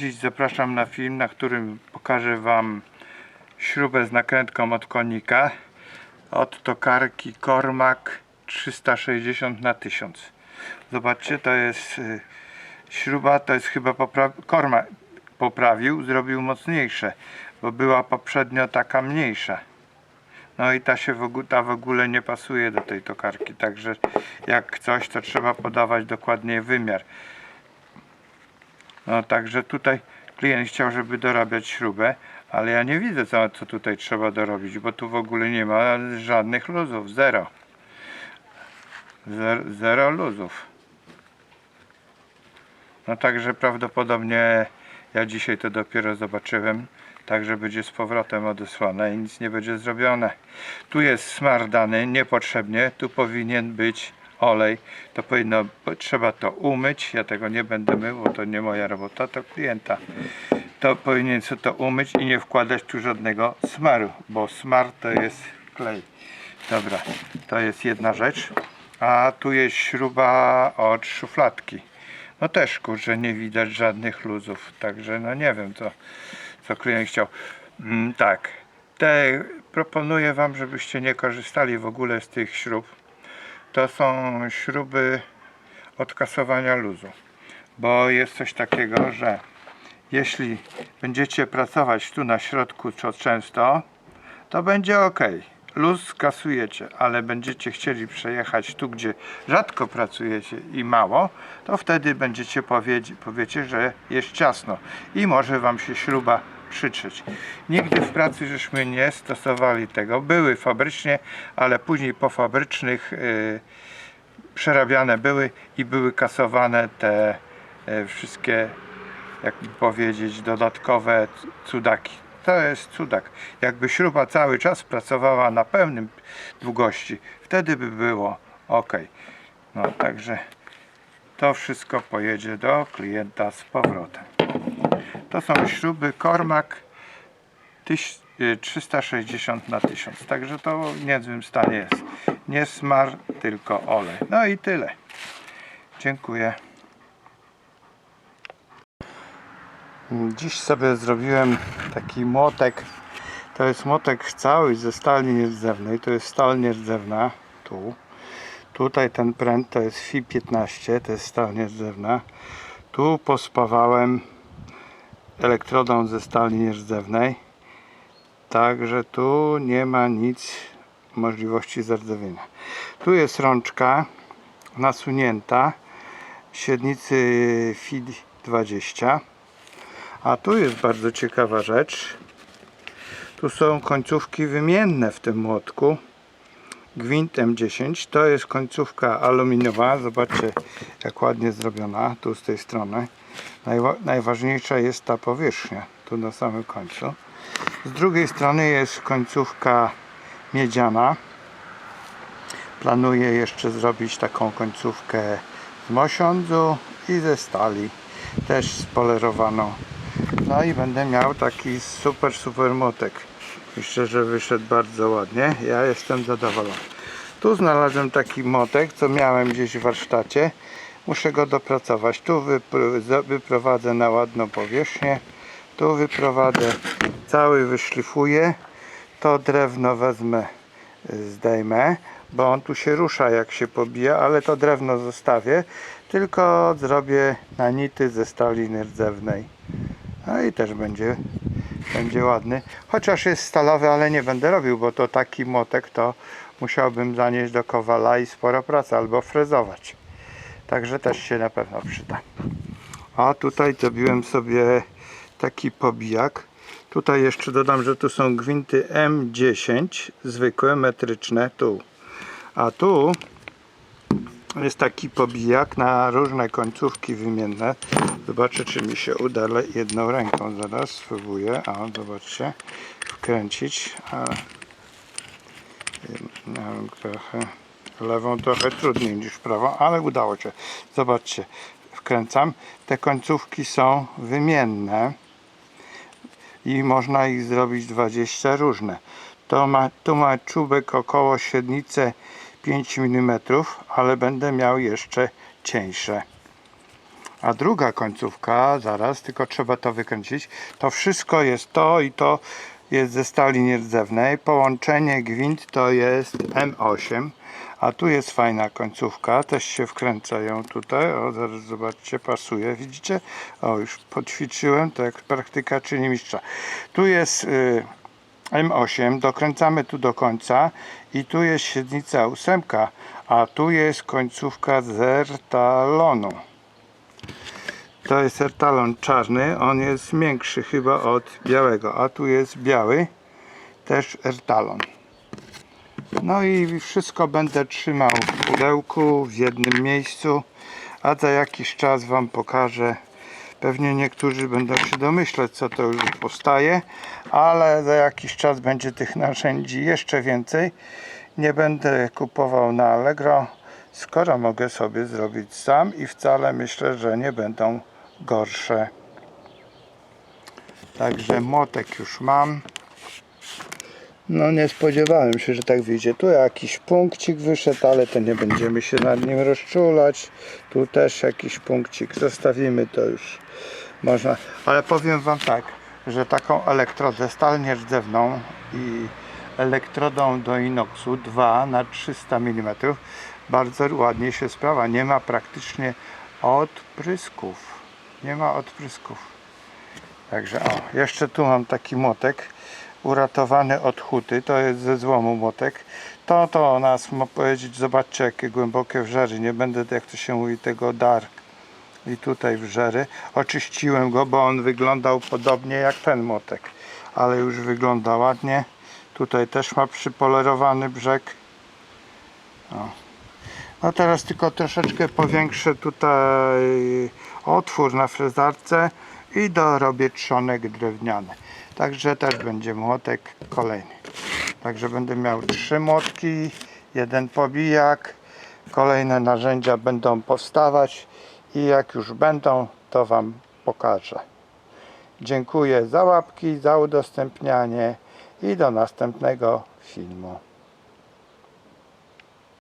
Dziś zapraszam na film, na którym pokażę Wam śrubę z nakrętką od konika od tokarki Kormak 360 na 1000 Zobaczcie, to jest y, śruba, to jest chyba popra- Kormak poprawił, zrobił mocniejsze, bo była poprzednio taka mniejsza. No i ta się w ogóle, ta w ogóle nie pasuje do tej tokarki, także jak coś, to trzeba podawać dokładnie wymiar. No także tutaj klient chciał, żeby dorabiać śrubę, ale ja nie widzę co, co tutaj trzeba dorobić, bo tu w ogóle nie ma żadnych luzów, zero. Zero, zero luzów. No także prawdopodobnie ja dzisiaj to dopiero zobaczyłem, także będzie z powrotem odesłane i nic nie będzie zrobione. Tu jest smar dany niepotrzebnie, tu powinien być olej, to powinno, trzeba to umyć, ja tego nie będę mył, bo to nie moja robota, to klienta. To powinien sobie to umyć i nie wkładać tu żadnego smaru, bo smar to jest klej. Dobra, to jest jedna rzecz. A tu jest śruba od szufladki. No też kurczę nie widać żadnych luzów, także no nie wiem co, co klient chciał. Mm, tak, te proponuję Wam, żebyście nie korzystali w ogóle z tych śrub. To są śruby od kasowania luzu, bo jest coś takiego, że jeśli będziecie pracować tu na środku co często, to będzie ok. Luz skasujecie, ale będziecie chcieli przejechać tu, gdzie rzadko pracujecie i mało, to wtedy będziecie powiedzieć, powiecie, że jest ciasno i może Wam się śruba przytrzeć. Nigdy w pracy żeśmy nie stosowali tego. Były fabrycznie, ale później po fabrycznych yy, przerabiane były i były kasowane te e, wszystkie, jakby powiedzieć, dodatkowe cudaki. To jest cudak. Jakby śruba cały czas pracowała na pełnym długości, wtedy by było ok. No także to wszystko pojedzie do klienta z powrotem. To są śruby Kormak tyś- y, 360 na 1000 także to w niezłym stanie jest. Nie smar, tylko olej. No i tyle. Dziękuję. Dziś sobie zrobiłem taki młotek. To jest młotek cały ze stali nierdzewnej. To jest stal nierdzewna. Tu. Tutaj ten pręt to jest FI 15 to jest stal nierdzewna. Tu pospawałem elektrodą ze stali nierdzewnej Także tu nie ma nic możliwości zardzewienia. Tu jest rączka nasunięta średnicy FID 20. A tu jest bardzo ciekawa rzecz. Tu są końcówki wymienne w tym młotku. Gwint M10 to jest końcówka aluminiowa. Zobaczcie jak ładnie zrobiona tu z tej strony. Najwa- najważniejsza jest ta powierzchnia tu na samym końcu. Z drugiej strony jest końcówka miedziana. Planuję jeszcze zrobić taką końcówkę z mosiądzu i ze stali, też spolerowaną. No i będę miał taki super, super motek. Myślę, że wyszedł bardzo ładnie. Ja jestem zadowolony. Tu znalazłem taki motek, co miałem gdzieś w warsztacie. Muszę go dopracować. Tu wyprowadzę na ładną powierzchnię. Tu wyprowadzę, cały wyszlifuję. To drewno wezmę, y, zdejmę, bo on tu się rusza jak się pobija, ale to drewno zostawię. Tylko zrobię na nity ze stali nierdzewnej. No i też będzie, będzie ładny. Chociaż jest stalowy, ale nie będę robił, bo to taki motek to musiałbym zanieść do kowala i sporo pracy albo frezować. Także też się na pewno przyda. A tutaj zrobiłem sobie taki pobijak. Tutaj jeszcze dodam, że tu są gwinty M10, zwykłe, metryczne, tu. A tu jest taki pobijak na różne końcówki wymienne. Zobaczę, czy mi się uda jedną ręką. Zaraz spróbuję. A, zobaczcie. Wkręcić. A, trochę, lewą trochę trudniej niż prawą, ale udało się. Zobaczcie. Wkręcam. Te końcówki są wymienne i można ich zrobić 20 różne. To ma, tu ma czubek około średnicę 5 mm, ale będę miał jeszcze cieńsze. A druga końcówka, zaraz, tylko trzeba to wykręcić. To wszystko jest to i to jest ze stali nierdzewnej. Połączenie gwint to jest M8. A tu jest fajna końcówka, też się wkręca ją tutaj. O, zaraz zobaczcie, pasuje, widzicie? O, już poćwiczyłem, to jak praktyka czyni mistrza. Tu jest y, M8, dokręcamy tu do końca i tu jest średnica ósemka, a tu jest końcówka z ertalonu. To jest ertalon czarny, on jest większy chyba od białego, a tu jest biały, też ertalon. No i wszystko będę trzymał w pudełku w jednym miejscu, a za jakiś czas Wam pokażę. Pewnie niektórzy będą się domyślać, co to już powstaje, ale za jakiś czas będzie tych narzędzi jeszcze więcej. Nie będę kupował na Allegro, skoro mogę sobie zrobić sam i wcale myślę, że nie będą gorsze. Także młotek już mam. No nie spodziewałem się, że tak wyjdzie. Tu jakiś punkcik wyszedł, ale to nie będziemy się nad nim rozczulać. Tu też jakiś punkcik. Zostawimy to już. Można. Ale powiem Wam tak, że taką elektrodę stal nierdzewną i elektrodą do inoxu 2 na 300 mm bardzo ładnie się sprawa. Nie ma praktycznie odprysków. Nie ma odprysków. Także o, jeszcze tu mam taki młotek uratowany od huty, to jest ze złomu młotek. To to o nas ma powiedzieć, zobaczcie jakie głębokie wrzery, nie będę jak to się mówi tego dar. I tutaj wrzery. Oczyściłem go, bo on wyglądał podobnie jak ten młotek, ale już wygląda ładnie. Tutaj też ma przypolerowany brzeg. O. No teraz tylko troszeczkę powiększę tutaj otwór na frezarce i dorobię trzonek drewniany. Także też będzie młotek kolejny. Także będę miał trzy młotki, jeden pobijak. Kolejne narzędzia będą powstawać i jak już będą, to Wam pokażę. Dziękuję za łapki, za udostępnianie i do następnego filmu.